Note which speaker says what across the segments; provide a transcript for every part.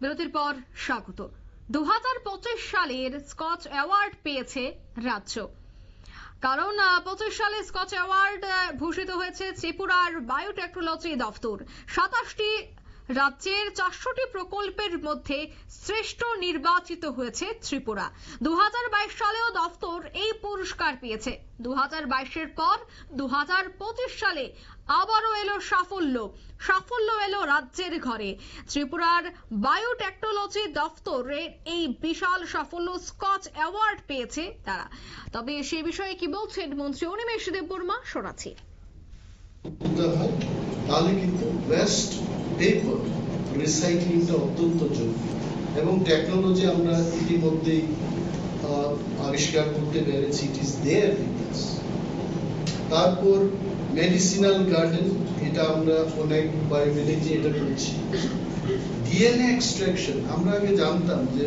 Speaker 1: বিরতির পর স্বাগত। দু হাজার পঁচিশ সালের স্কচ অ্যাওয়ার্ড পেয়েছে রাজ্য। কারণ পঁচিশ সালে স্কচ অ্যাওয়ার্ড ভূষিত হয়েছে ত্রিপুরার বায়োটেকনোলজি দফতর। সাতাশটি রাজ্যের চারশোটি প্রকল্পের মধ্যে শ্রেষ্ঠ নির্বাচিত হয়েছে ত্রিপুরা। দুহাজার বাইশ সালেও দফতর এই পুরস্কার পেয়েছে। দু এর পর দু হাজার পঁচিশ সালে আবারও এলো সাফল্য। সাফল্য এলো রাজ্যের ঘরে। ত্রিপুরার বায়োটেকনোলজি দফতরের এই বিশাল সাফল্য স্কচ অ্যাওয়ার্ড পেয়েছে তারা। তবে সে বিষয়ে কি বলছেন মন্ত্রী অনিমেষ দেববর্মা শোনাচ্ছি।
Speaker 2: তাহলে কিন্তু ওয়েস্ট পেপার রিসাইক্লিংটা অত্যন্ত জরুরি। এবং টেকনোলজি আমরা ইতিমধ্যেই আবিষ্কার করতে পেরেছি ইট ইজ দেয়ার তারপর মেডিসিনাল গার্ডেন এটা আমরা অনেক বায়োমিলিটি এটা করছি। ডিএনএ এক্সট্রাকশন আমরা আগে জানতাম যে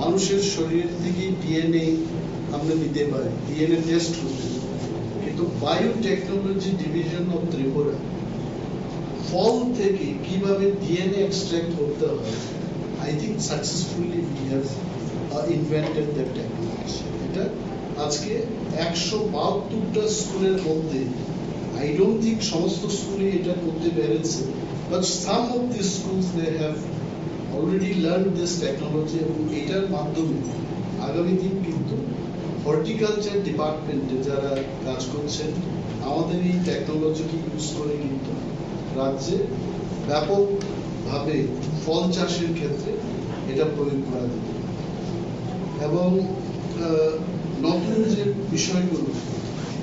Speaker 2: মানুষের শরীর থেকে ডিএনএ আমরা নিতে পারি ডিএনএ টেস্ট করতে। কিন্তু বায়োটেকনোলজি ডিভিশন অফ ত্রিপুরা ফল থেকে কীভাবে ডিএনএ এক্সট্রাক্ট করতে হয় I think successfully we have invented that technology এটা আজকে একশো বাহাত্তরটা স্কুলের মধ্যে আই ডোন্ট থিঙ্ক সমস্ত স্কুলে এটা করতে পেরেছে but some of the schools they have already learn this technology এবং এটার মাধ্যমে আগামী দিন কিন্তু হর্টিকালচার ডিপার্টমেন্টে যারা কাজ করছেন, আমাদের এই টেকনোলজিকে ইউজ করে রাজ্যে ব্যাপকভাবে ফল চাষের ক্ষেত্রে এটা প্রয়োগ করা যেতে। এবং নতুন যে বিষয়গুলো,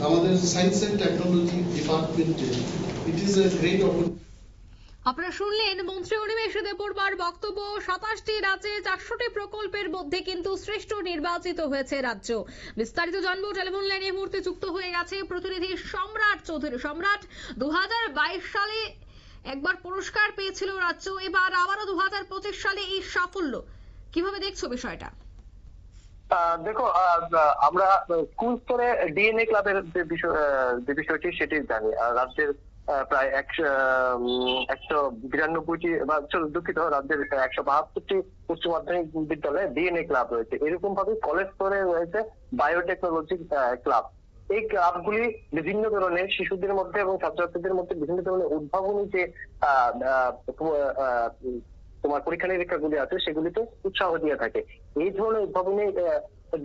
Speaker 2: আমাদের সায়েন্স অ্যান্ড টেকনোলজি ডিপার্টমেন্টে it is a great opportunity
Speaker 1: আপনারা শুনলেন মন্ত্রী অনিমেষ দেববর্মার বক্তব্য, সাতাশটি রাজ্যে চারশোটি প্রকল্পের মধ্যে কিন্তু শ্রেষ্ঠ নির্বাচিত হয়েছে রাজ্য। বিস্তারিত জানব, টেলিফোন লাইনে মুহূর্তে যুক্ত হয়ে গেছে প্রতিনিধি সম্রাট চৌধুরী। সম্রাট দু হাজার বাইশ সালে একবার পুরস্কার পেয়েছিল রাজ্য, এবার আবারও দু সালে এই সাফল্য। কীভাবে দেখছ বিষয়টা?
Speaker 3: দেখো আমরা স্কুল স্তরে ডিএনএ ক্লাবের যে যে বিষয়টি সেটি জানি। রাজ্যের প্রায় একশো একশো বিরানব্বইটি, বা দুঃখিত, রাজ্যের একশো বাহাত্তরটি উচ্চ মাধ্যমিক বিদ্যালয়ে ডিএনএ ক্লাব রয়েছে। এরকম ভাবে কলেজ স্তরে রয়েছে বায়োটেকনোলজি ক্লাব। এই ক্লাবগুলি বিভিন্ন ধরনের শিশুদের মধ্যে এবং ছাত্রছাত্রীদের মধ্যে বিভিন্ন ধরনের উদ্ভাবনী যে তোমার পরীক্ষা নিরীক্ষাগুলি আছে, সেগুলিতে উৎসাহ দিয়ে থাকে। এই ধরনের উদ্ভাবনী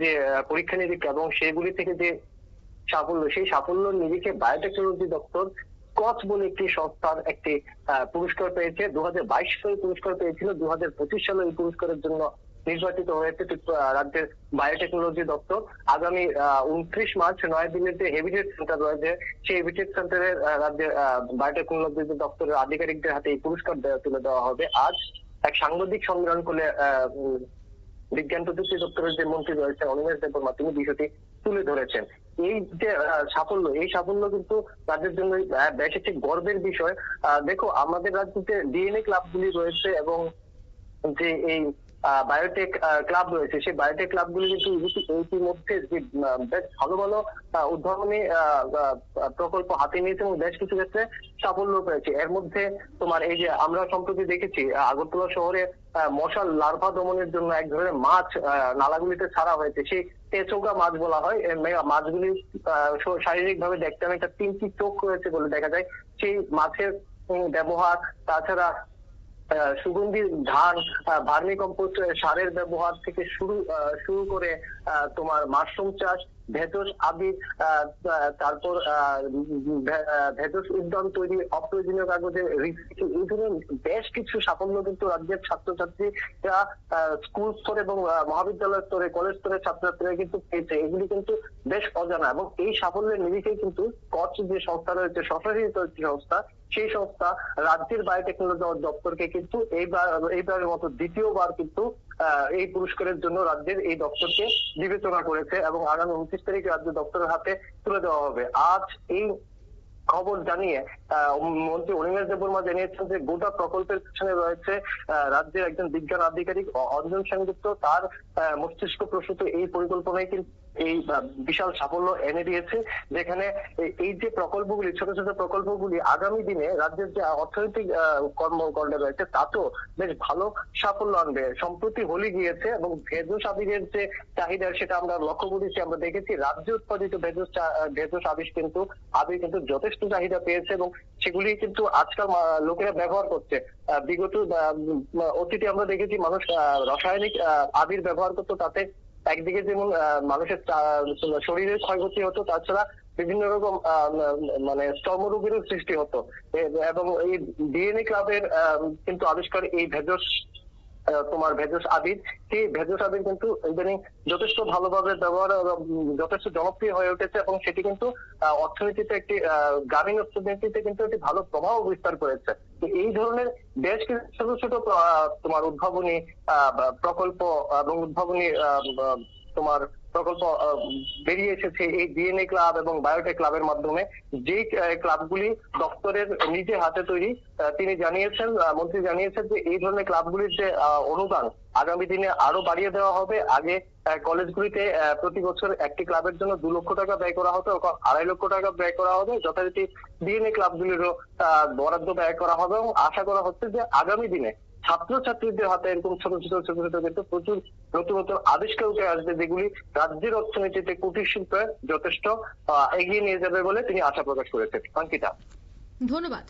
Speaker 3: যে, পরীক্ষা নিরীক্ষা এবং সেগুলি থেকে যে সাফল্য, সেই সাফল্য নিরিখে বায়োটেকনোলজি দপ্তর কচ বলে একটি সংস্থার একটি পুরস্কার পেয়েছে। দু হাজার বাইশ সালে পুরস্কার পেয়েছিল দু হাজার পঁচিশ সালে এই পুরস্কারের জন্য নির্বাচিত হয়েছে রাজ্যের বায়োটেকনোলজি দপ্তর আগামী উনত্রিশ মার্চ নয়াদিল্লিতে হেভিটেট সেন্টার রয়েছে সেই হেভিটেট সেন্টারের রাজ্যের বায়োটেকনোলজি দপ্তরের আধিকারিকদের হাতে এই পুরস্কার তুলে দেওয়া হবে। আজ এক সাংবাদিক সম্মেলন করে আহ, বিজ্ঞান প্রযুক্তি দপ্তরের যে মন্ত্রী রয়েছে অনিমেষ দেববর্মা তিনি বিষয়টি তুলে ধরেছেন। এই যে সাফল্য এই সাফল্য কিন্তু রাজ্যের জন্য বেশ একটি গর্বের বিষয়। দেখো আমাদের রাজ্যতে ডিএনএ ক্লাবগুলি রয়েছে এবং যে এই বায়োটেক ক্লাব রয়েছে। সেই বায়োটেক ক্লাবগুলি কিন্তু ইতি- ইতিমধ্যে যে বেশ ভালো ভালো উদ্ভাবনী প্রকল্প হাতে নিয়েছে এবং বেশ কিছু ক্ষেত্রে সাফল্য পেয়েছে। এর মধ্যে তোমার এই যে আমরা সম্প্রতি দেখেছি আগরতলা শহরে মশার লার্ভা দমনের জন্য এক ধরনের মাছ নালাগুলিতে ছাড়া হয়েছে। সেই তেচৌকা মাছ বলা হয়। মাছগুলি শারীরিক ভাবে দেখতে অনেকটা তিনটি চোখ রয়েছে বলে দেখা যায়। সেই মাছের ব্যবহার, তাছাড়া সুগন্ধি ধান ভার্মি কম্পোস্ট সারের ব্যবহার থেকে শুরু শুরু করে তোমার মাশরুম চাষ ভেষজ আবির তারপর ভেষজ উদ্যান তৈরি, অপ্রয়োজনীয় কাগজের এই ধরনের বেশ কিছু সাফল্য কিন্তু রাজ্যের ছাত্রছাত্রীরা স্কুল স্তরে এবং মহাবিদ্যালয় স্তরে কলেজ স্তরের ছাত্রছাত্রীরা কিন্তু পেয়েছে। এগুলি কিন্তু বেশ অজানা এবং এই সাফল্যের নিরিখেই কিন্তু কচ যে সংস্থা রয়েছে স্বশাসিত সংস্থা, সেই সংস্থা রাজ্যের বায়োটেকনোলজি দপ্তরকে কিন্তু এইবার, এইবারের মতো দ্বিতীয়বার কিন্তু এই পুরস্কারের জন্য রাজ্যের এই দপ্তরকে বিবেচনা করেছে এবং আগামী উনত্রিশ তারিখে রাজ্য দপ্তরের হাতে তুলে দেওয়া হবে। আজ এই খবর জানিয়ে মন্ত্রী অনিমেষ দেববর্মা জানিয়েছেন যে গোটা প্রকল্পের পিছনে রয়েছে রাজ্যের একজন বিজ্ঞান আধিকারিক অঞ্জন সেনগুপ্ত। তার মস্তিষ্ক প্রসূত এই পরিকল্পনায় কিন্তু এই বিশাল সাফল্য এনে দিয়েছে যেখানে এই- যে প্রকল্পগুলি ছোট ছোট প্রকল্পগুলি আগামী দিনে রাজ্যের যে অর্থনৈতিক কর্মকাণ্ড রয়েছে তাতেও বেশ ভালো সাফল্য আনবে। সম্প্রতি হোলি গিয়েছে এবং ভেষজ আবিরের যে চাহিদা সেটা আমরা লক্ষ্য করেছি আমরা দেখেছি রাজ্য উৎপাদিত আহ, ভেষজ আবির কিন্তু আবির কিন্তু যথেষ্ট চাহিদা পেয়েছে এবং সেগুলি কিন্তু আজকাল লোকেরা ব্যবহার করছে। বিগত অতীতে আমরা দেখেছি মানুষ রাসায়নিক আবির ব্যবহার করতো তাতে একদিকে যেমন মানুষের শরীরের ক্ষয়ক্ষতি হতো তাছাড়া বিভিন্ন রকম মানে চর্মরোগেরও সৃষ্টি হতো। এবং এই ডিএনএ ক্লাবের কিন্তু আবিষ্কার এই আহ, তোমার ভেজস আবিদ সেই ভেজস আবির কিন্তু ইদানিং যথেষ্ট ভালোভাবে ব্যবহার যথেষ্ট জনপ্রিয় হয়ে উঠেছে এবং সেটি কিন্তু অর্থনীতিতে একটি গ্রামীণ অর্থনীতিতে কিন্তু একটি ভালো প্রভাব বিস্তার করেছে। এই ধরনের বেশ কিছু ছোট ছোট তোমার উদ্ভাবনী প্রকল্প এবং উদ্ভাবনী তোমার প্রকল্প বেরিয়ে এসেছে এই ডিএনএ ক্লাব এবং বায়োটেক ক্লাবের মাধ্যমে। যে ক্লাবগুলি দপ্তরের নিজে হাতে তৈরি তিনি জানিয়েছেন মন্ত্রী জানিয়েছেন যে এই ধরনের ক্লাবগুলির যে অনুদান আগামী দিনে আরও বাড়িয়ে দেওয়া হবে। আগে কলেজগুলিতে প্রতি বছর একটি ক্লাবের জন্য দু লক্ষ টাকা ব্যয় করা হতো, এখন আড়াই লক্ষ টাকা ব্যয় করা হবে। যথারীতি ডিএনএ ক্লাবগুলিরও বরাদ্দ ব্যয় করা হবে এবং আশা করা হচ্ছে যে আগামী দিনে ছাত্রছাত্রীদের হাতে এরকম ছোট ছোট ছোট ছোট কিন্তু প্রচুর নতুন নতুন আবিষ্কার উঠে আসবে যেগুলি রাজ্যের অর্থনীতিতে কুটির শিল্পে যথেষ্ট এগিয়ে নিয়ে যাবে বলে তিনি আশা প্রকাশ করেছেন। অঙ্কিতা।
Speaker 1: ধন্যবাদ।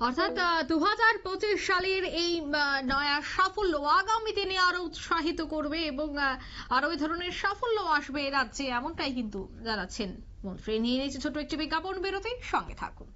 Speaker 1: অর্থাৎ দু হাজার পঁচিশ সালের এই নয়া সাফল্য আগামী দিনে আরও উৎসাহিত করবে এবং আরও এই ধরনের সাফল্য আসবে রাজ্যে এমনটাই কিন্তু জানাচ্ছেন মন্ত্রী। নিয়ে নিয়েছে ছোট একটি বিজ্ঞাপন বেরোতে সঙ্গে থাকুন।